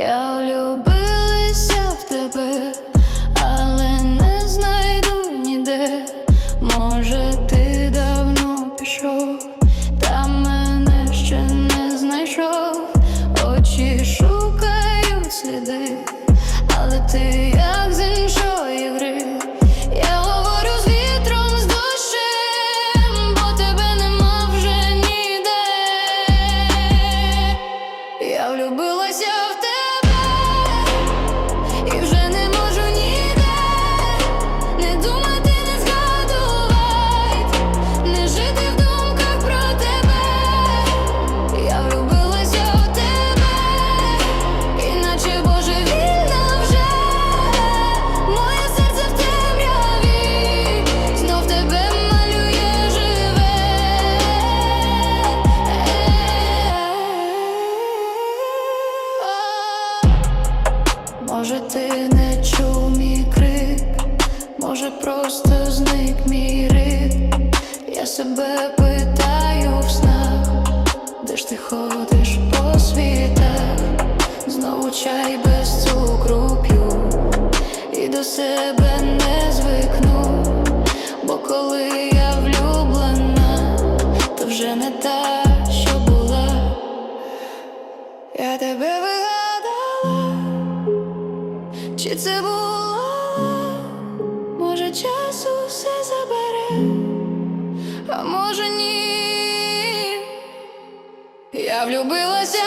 Я влюбилася в тебе, але не знайду ніде. Може, ти давно пішов, та мене ще не знайшов, очі шукають сліди, але ти я. Я Може, ти не чув мій крик, може, просто зник мій рик. Я себе питаю в снах, де ж ти ходиш по світах, знову чай без цукру п'ю. І до себе не звикну, бо коли я Чи це було? Може, час усе забере, а може ні. Я влюбилася